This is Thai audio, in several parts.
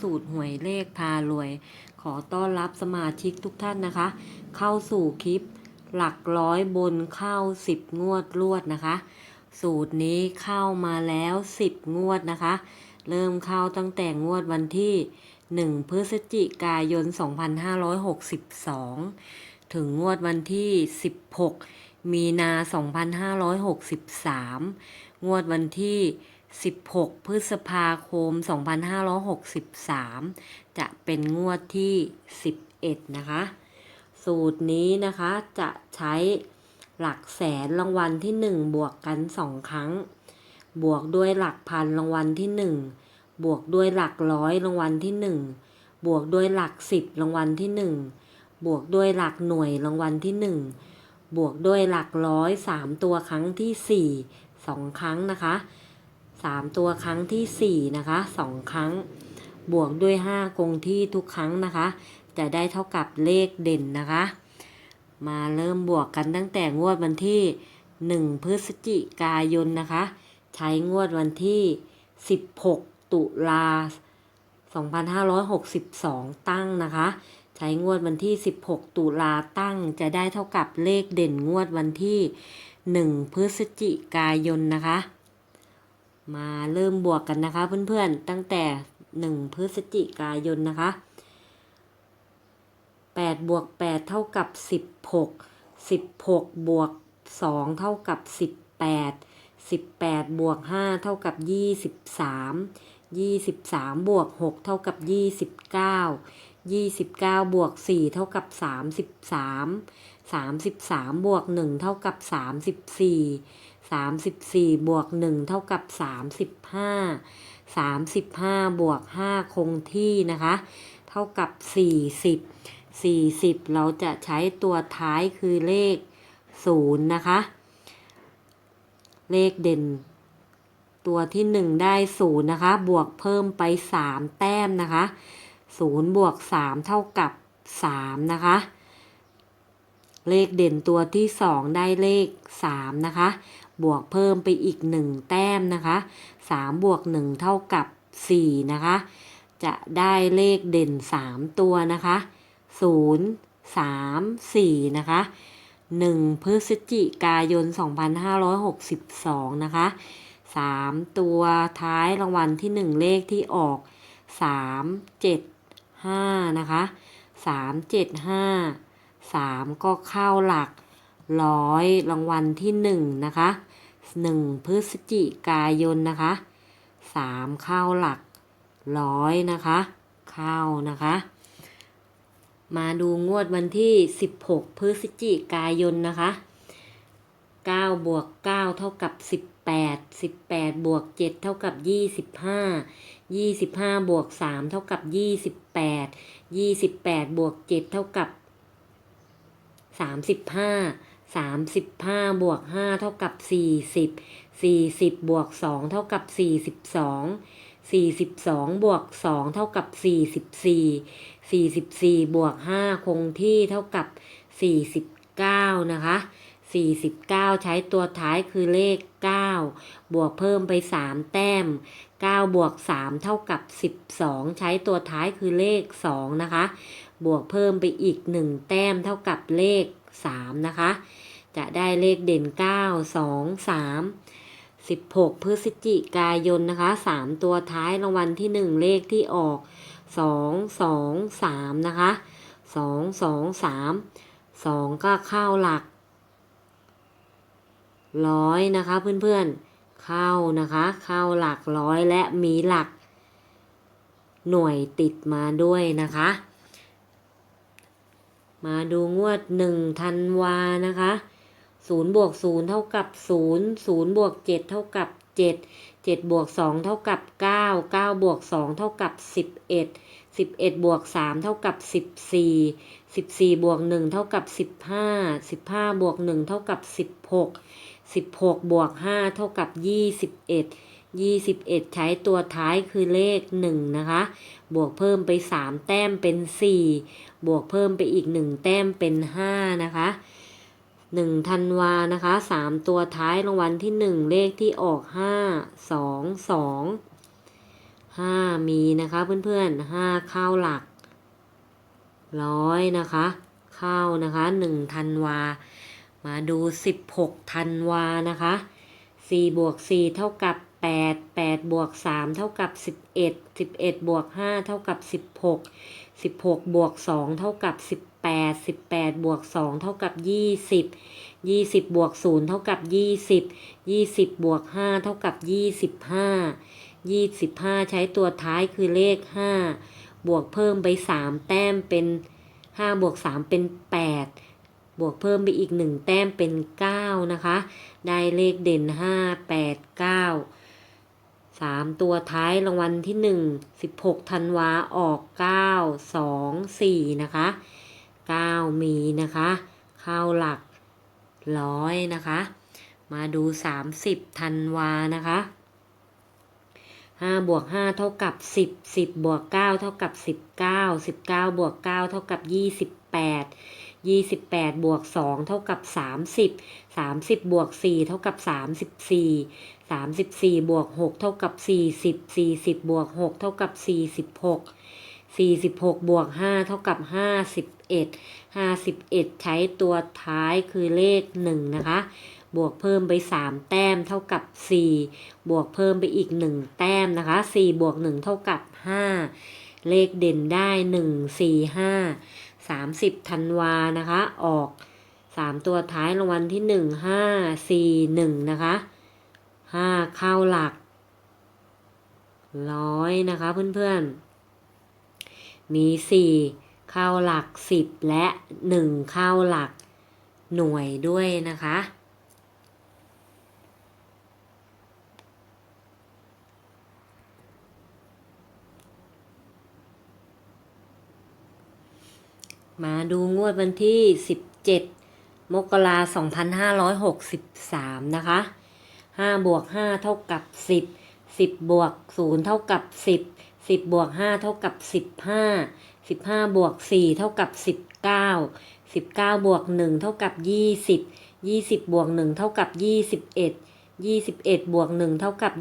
สูตรหวยเลขพารวย ขอต้อนรับสมาชิกทุกท่านนะคะ เข้าสู่คลิปหลักร้อยบนเข้าสิบงวดรวดนะคะ สูตรนี้เข้ามาแล้วสิบงวดนะคะ เริ่มเข้าตั้งแต่งวดวันที่ 1 พฤศจิกายน 2562 ถึงงวดวันที่ 16 มีนา 2563 งวดวันที่ 16 พฤษภาคม 2563 จะเป็นงวดที่ 11 นะคะ สูตรนี้นะคะจะใช้หลักแสนรางวัลที่ 1 บวกกัน 2 ครั้ง บวกด้วยหลักพันรางวัลที่ 1 บวกด้วยหลักร้อยรางวัลที่ 1 บวกด้วยหลักสิบรางวัลที่ 1 บวกด้วยหลักหน่วยรางวัลที่ 1 บวกด้วยหลักร้อยสามตัวครั้งที่ 4 2 ครั้งนะคะ สามตัวครั้งที่ 4 นะคะ 2 ครั้งบวกด้วย 5 คงที่ทุกครั้งนะคะ จะได้เท่ากับเลขเด่นนะคะ มาเริ่มบวกกันตั้งแต่งวดวันที่ 1 พฤศจิกายนนะคะ ใช้งวดวันที่ 16 ตุลา2562 ตั้งนะคะ ใช้งวดวันที่ 16 ตุลาตั้งจะได้เท่ากับเลขเด่นงวดวันที่ 1 พฤศจิกายนนะคะ มาเริ่มบวกกันนะคะเพื่อนๆตั้งแต่ 1 พฤศจิกายนนะคะ8บวก8เท่ากับ 16 16 บวก 2 เท่ากับ 18 18 บวก 5 เท่ากับ 23 23 บวก 6 เท่ากับ 29 29 บวก 4 เท่ากับ 33 33 บวก 1 เท่ากับ 34 34 บวก 1 เท่ากับ 35 35 บวก 5 คงที่นะคะ เท่ากับ 40 40 เราจะใช้ตัวท้ายคือเลข 0 นะคะ เลขเด่น ตัวที่ 1 ได้ 0 นะคะ บวกเพิ่มไป 3 แต้มนะคะ 0 บวก 3 เท่ากับ 3 นะคะ เลขเด่นตัวที่ 2 ได้เลข 3 นะคะ บวกเพิ่มไปอีก 1 แต้มนะคะ 3 บวก 1 เท่ากับ 4 นะคะ จะได้เลขเด่น 3 ตัวนะคะ 0 3 4 นะคะ 1 พฤศจิกายน 2562 นะคะ 3 ตัวท้ายรางวัลที่ 1 เลขที่ออก 3 7 5 นะคะ 3 7 5 3 ก็เข้าหลักร้อยรางวัลที่1นะคะ1พฤศจิกายนนะคะ3เข้าหลักร้อยนะคะเข้านะคะ มาดูงวดวันที่ 16 พฤศจิกายนนะคะ9บวก9เท่ากับ 18 18บวก7เท่ากับ 25 25บวก3เท่ากับ 28 28บวก7เท่ากับ 35 35บวก5เท่ากับ40 40บวก2เท่ากับ42 42บวก2เท่ากับ44 44บวก5คงที่เท่ากับ49นะคะ 49 ใช้ตัวท้ายคือเลข 9 บวกเพิ่มไป 3 แต้ม 9 บวก 3 เท่ากับ 12 ใช้ตัวท้ายคือเลข 2 นะคะ บวกเพิ่มไปอีก 1 แต้มเท่ากับเลข 3 นะคะ จะได้เลขเด่น 9 2 3 16 พฤศจิกายนนะคะ 3 ตัวท้ายรางวัลที่ 1 เลขที่ออก 2 2 3 นะคะ 2 2 3 2 ก็เข้าหลัก ร้อยนะคะเพื่อนๆ เข้านะคะเข้าหลักร้อยและมีหลัก หน่วยติดมาด้วยนะคะ มาดูงวดหนึ่งธันวานะคะศูนย์บวกศูนย์เท่ากับศูนย์ศูนย์บวกเจ็ดเท่ากับเจ็ดเจ็ดบวกสองเท่ากับเก้าเก้าบวกสองเท่ากับสิบเอ็ดสิบเอ็ดบวกสามเท่ากับสิบสี่สิบสี่บวกหนึ่งเท่ากับสิบห้าสิบห้าบวกหนึ่งเท่ากับสิบหก สิบหกบวกห้าเท่ากับยี่สิบเอ็ดยี่สิบเอ็ดใช้ตัวท้ายคือเลขหนึ่งนะคะ บวกเพิ่มไปสามแต้มเป็นสี่บวกเพิ่มไปอีกหนึ่งแต้มเป็นห้านะคะหนึ่งธันวานะคะสามตัวท้ายรางวัลที่หนึ่งเลขที่ออกห้าสองสองห้ามีนะคะเพื่อนๆห้าเข้าหลักร้อยนะคะเข้านะคะหนึ่งธันวา มาดูสิบหกธันวานะคะสี่บวกสี่เท่ากับแปดแปดบวกสามเท่ากับสิบเอ็ดสิบเอ็ดบวกห้าเท่ากับสิบหกสิบหกบวกสองเท่ากับสิบแปดสิบแปดบวกสองเท่ากับยี่สิบยี่สิบบวกศูนย์เท่ากับยี่สิบยี่สิบบวกห้าเท่ากับยี่สิบห้ายี่สิบห้าใช้ตัวท้ายคือเลขห้าบวกเพิ่มไปสามแต้มเป็นห้าบวกสามเป็นแปด บวกเพิ่มไปอีกหนึ่งแต้มเป็นเก้านะคะ ได้เลขเด่นห้าแปดเก้าสามตัวท้ายรางวัลที่หนึ่งสิบหกธันวาออกเก้าสองสี่นะคะเก้ามีนะคะ เข้าหลักร้อยนะคะ มาดูสามสิบธันวานะคะห้าบวกห้าเท่ากับสิบสิบบวกเก้าเท่ากับสิบเก้าสิบเก้าบวกเก้าเท่ากับยี่ สิบแปดยี่สิบแปดบวกสองเท่ากับสามสิบสามสิบบวกสี่เท่ากับสามสิบสี่สามสิบสี่บวกหกเท่ากับสี่สิบสี่สิบบวกหกเท่ากับสี่สิบหกสี่สิบหกบวกห้าเท่ากับห้าสิบเอ็ดห้าสิบเอ็ดใช้ตัวท้ายคือเลขหนึ่งนะคะ บวกเพิ่มไปสามแต้มเท่ากับสี่บวกเพิ่มไปอีกหนึ่งแต้มนะคะสี่บวกหนึ่งเท่ากับห้าเลขเด่นได้หนึ่ง สามสิบธันวานะคะ ออกสามตัวท้ายรางวัลที่หนึ่งห้าสี่หนึ่งนะคะห้าเข้าหลักร้อยนะคะเพื่อนๆ มีสี่เข้าหลักสิบและหนึ่งเข้าหลักหน่วยด้วยนะคะ มาดูงวดวันที่ 17 มกราคม2563 นะคะ 5 บวก 5 เท่ากับ 10 10 บวก 0 เท่ากับ 10 10 บวก 5 เท่ากับ 15 15 บวก 4 เท่ากับ 19 19 บวก 1 เท่ากับ 20 20 บวก 1 เท่ากับ 21 21 บวก 1 เท่ากับ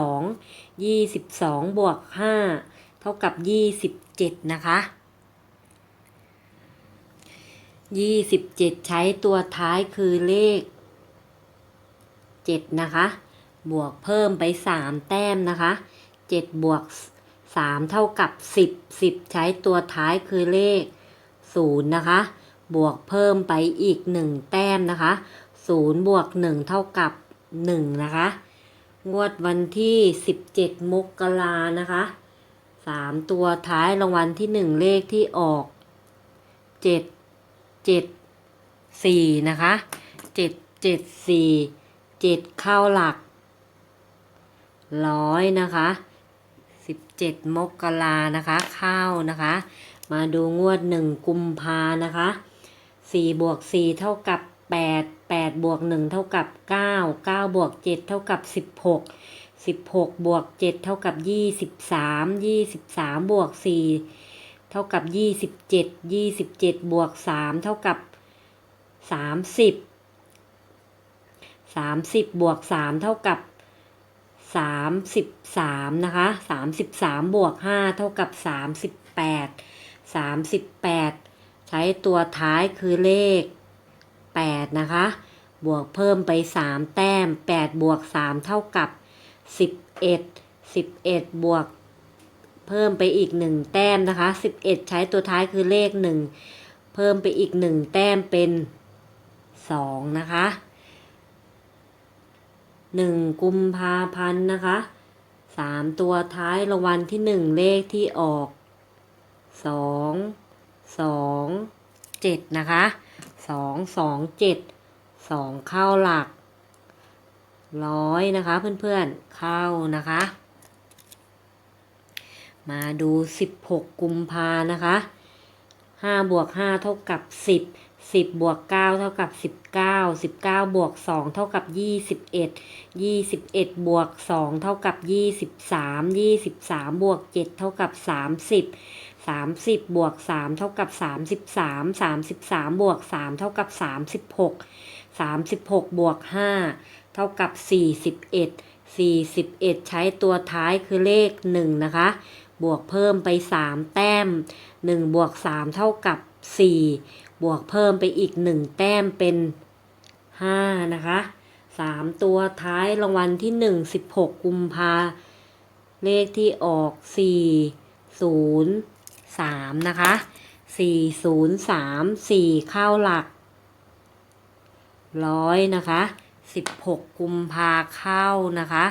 22 22 บวก 5 เท่ากับ 27 นะคะ ยี่สิบเจ็ดใช้ตัวท้ายคือเลขเจ็ดนะคะ บวกเพิ่มไปสามแต้มนะคะเจ็ดบวกสามเท่ากับสิบสิบใช้ตัวท้ายคือเลขศูนย์นะคะ บวกเพิ่มไปอีกหนึ่งแต้มนะคะศูนย์บวกหนึ่งเท่ากับหนึ่งนะคะ งวดวันที่สิบเจ็ดมกรานะคะสามตัวท้ายรางวัลที่หนึ่งเลขที่ออกเจ็ด เจ็ดสี่นะคะเจ็ดเจ็ดสี่เจ็ดเข้าหลักร้อยนะคะสิบเจ็ดมกรานะคะเข้านะคะ มาดูงวดหนึ่งกุมภานะคะสี่บวกสี่เท่ากับแปดแปดบวกหนึ่งเท่ากับเก้าเก้าบวกเจ็ดเท่ากับสิบหกสิบหกบวกเจ็ดเท่ากับยี่สิบสามยี่สิบสามบวกสี่ เท่ากับยี่สิบเจ็ดยี่สิบเจ็ดบวกสามเท่ากับสามสิบสามสิบบวกสามเท่ากับสามสิบสามนะคะสามสิบสามบวกห้าเท่ากับสามสิบแปดสามสิบแปดใช้ตัวท้ายคือเลขแปดนะคะบวกเพิ่มไปสามแต้มแปดบวกสามเท่ากับสิบเอ็ดสิบเอ็ดบวก เพิ่มไปอีกหนึ่งแต้มนะคะสิบเอ็ดใช้ตัวท้ายคือเลขหนึ่งเพิ่มไปอีกหนึ่งแต้มเป็นสองนะคะหนึ่งกุมภาพันธ์นะคะสามตัวท้ายรางวัลที่หนึ่งเลขที่ออกสองสองเจ็ดนะคะสองสองเจ็ดสองเข้าหลักร้อยนะคะเพื่อนๆเข้านะคะ มาดูสิบหกกุมภานะคะห้าบวกห้าเท่ากับสิบสิบบวกเก้าเท่ากับสิบเก้าสิบเก้าบวกสองเท่ากับยี่สิบเอ็ดยี่สิบเอ็ดบวกสองเท่ากับยี่สิบสามยี่สิบสามบวกเจ็ดเท่ากับสามสิบสามสิบบวกสามเท่ากับสามสิบสามสามสิบสามบวกสามเท่ากับสามสิบหกสามสิบหกบวกห้าเท่ากับสี่สิบเอ็ด41 ใช้ตัวท้ายคือเลข 1 นะคะ บวกเพิ่มไป 3 แต้ม 1 บวก 3 เท่ากับ 4 บวกเพิ่มไปอีก 1 แต้มเป็น 5 นะคะ 3 ตัวท้ายรางวัลที่ 1 16 กุมภาเลขที่ออก 4 0 3 นะคะ 4 0 3 4 เข้าหลักร้อยนะคะ 16 กุมภาเข้านะคะ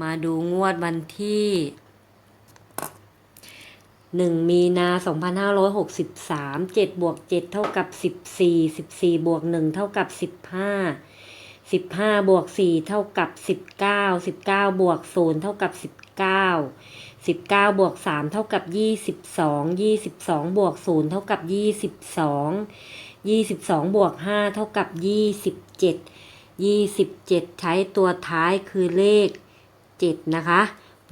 มาดูงวดวันที่ 1 มีนา 2563 7บวก7เท่ากับ 14 14 บวก 1 เท่ากับ 15 15 บวก 4 เท่ากับ 19 19 บวก 0 เท่ากับ 19 19 บวก 3 เท่ากับ 22 22 บวก 0 เท่ากับ 22 22 บวก 5 เท่ากับ 27 27 ใช้ตัวท้ายคือเลข 7 นะคะ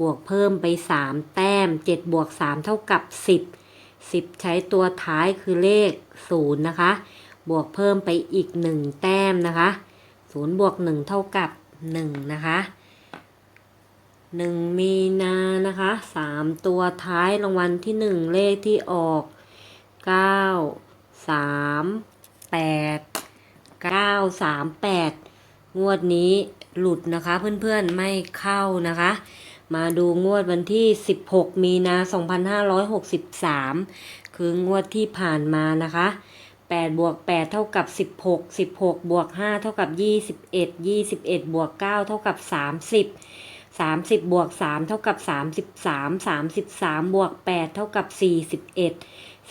บวกเพิ่มไป 3 แต้ม 7 บวก 3 เท่ากับ 10 10 ใช้ตัวท้ายคือเลข 0 นะคะ บวกเพิ่มไปอีก 1 แต้มนะคะ 0 บวก 1 เท่ากับ 1 นะคะ 1 มีนานะคะ 3 ตัวท้ายรางวัลที่ 1 เลขที่ออก 9 3 8 9 3 8 งวดนี้หลุดนะคะเพื่อนๆไม่เข้านะคะ มาดูงวดวันที่ 16 มีนา2563 คืองวดที่ผ่านมานะคะ 8 บวก 8 เท่ากับ 16 16 บวก 5 เท่ากับ 21 21 บวก 9 เท่ากับ 30 30 บวก 3 เท่ากับ 33 33 บวก 8 เท่ากับ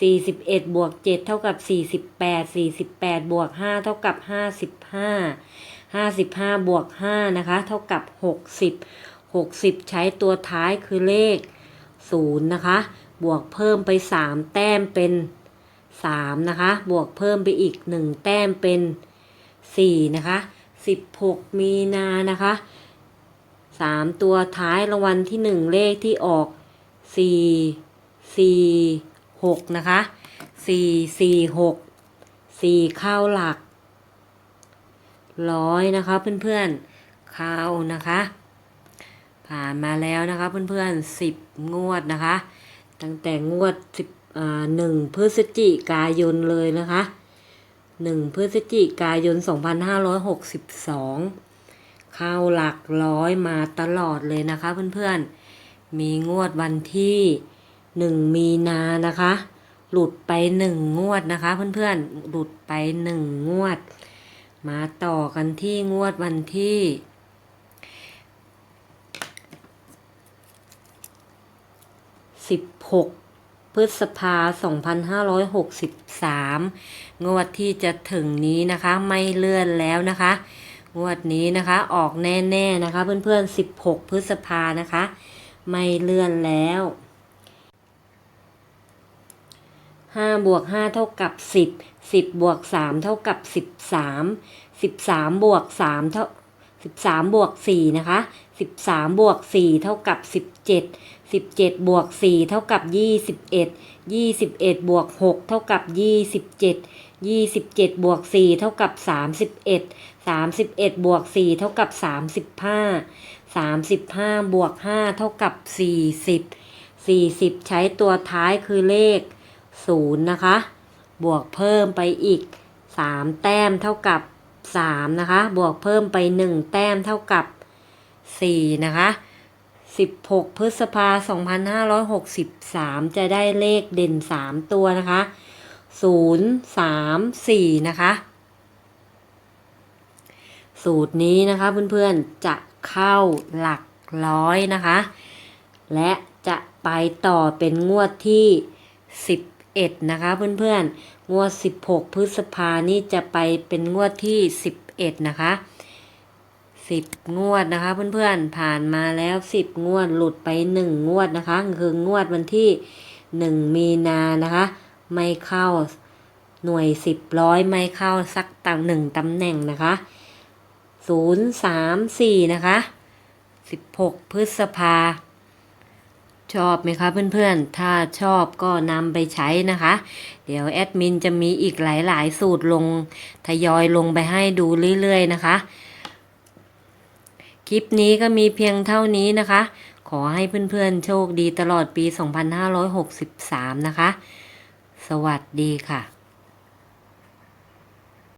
41 41 บวก 7 เท่ากับ 48 48 บวก 5 เท่ากับ 55 55 บวก 5 นะคะ เท่ากับ 60 60 ใช้ตัวท้ายคือเลข 0 นะคะ บวกเพิ่มไป 3 แต้มเป็น 3 นะคะ บวกเพิ่มไปอีก 1 แต้มเป็น 4 นะคะ 16 มีนานะคะ 3 ตัวท้ายรางวัลที่ 1 เลขที่ออก 4 4 6 นะคะ 4 4 6 4 เข้าหลักร้อยนะคะเพื่อนๆเข้านะคะ ผ่านมาแล้วนะคะเพื่อนๆสิบงวดนะคะ ตั้งแต่งวดสิบอ่าหนึ่งพฤศจิกายนเลยนะคะหนึ่งพฤศจิกายน 2562 เข้าหลักร้อยมาตลอดเลยนะคะเพื่อนๆ มีงวดวันที่หนึ่งมีนานะคะ หลุดไปหนึ่งงวดนะคะเพื่อนๆ หลุดไปหนึ่งงวด มาต่อกันที่งวดวันที่ 16 พฤษภา 2563 งวดที่จะถึงนี้นะคะไม่เลื่อนแล้วนะคะ งวดนี้นะคะออกแน่ๆนะคะ เพื่อนๆ 16 พฤษภานะคะ ไม่เลื่อนแล้ว5บวก5เท่ากับ 10 10บวก3เท่ากับ 13 13บวก3เท่า13บวก4นะคะ 13บวก4เท่ากับ 17 17 บวก 4 เท่ากับ 21 21 บวก 6 เท่ากับ 27 27 บวก 4 เท่ากับ 31 31 บวก 4 เท่ากับ 35 35 บวก 5 เท่ากับ 40 40 ใช้ตัวท้ายคือเลข 0 นะคะ บวกเพิ่มไปอีก 3 แต้มเท่ากับ 3 นะคะ บวกเพิ่มไป 1 แต้มเท่ากับ 4 นะคะ 16 พฤษภา 2563 จะได้เลขเด่น 3 ตัวนะคะ 0 3 4 นะคะ สูตรนี้นะคะเพื่อนๆ จะเข้าหลักร้อยนะคะ และจะไปต่อเป็นงวดที่ 11 นะคะเพื่อนๆ งวด 16 พฤษภานี่จะไปเป็นงวดที่ 11 นะคะ 10งวดนะคะเพื่อนๆผ่านมาแล้ว10งวดหลุดไป1งงวดนะคะ คืองวดวันที่1มีนานะคะ ไม่เข้าหน่วย10ร้อยไม่เข้าสักตำหนึ่งตำแหน่งนะคะ0 3 4นะคะ16พฤษภา ชอบไหมคะเพื่อนๆ ถ้าชอบก็นำไปใช้นะคะ เดี๋ยวแอดมินจะมีอีกหลายๆ สูตรลงทยอยลงไปให้ดูเรื่อยๆนะคะ คลิปนี้ก็มีเพียงเท่านี้นะคะ ขอให้เพื่อนๆโชคดีตลอดปี 2563 นะคะ สวัสดีค่ะ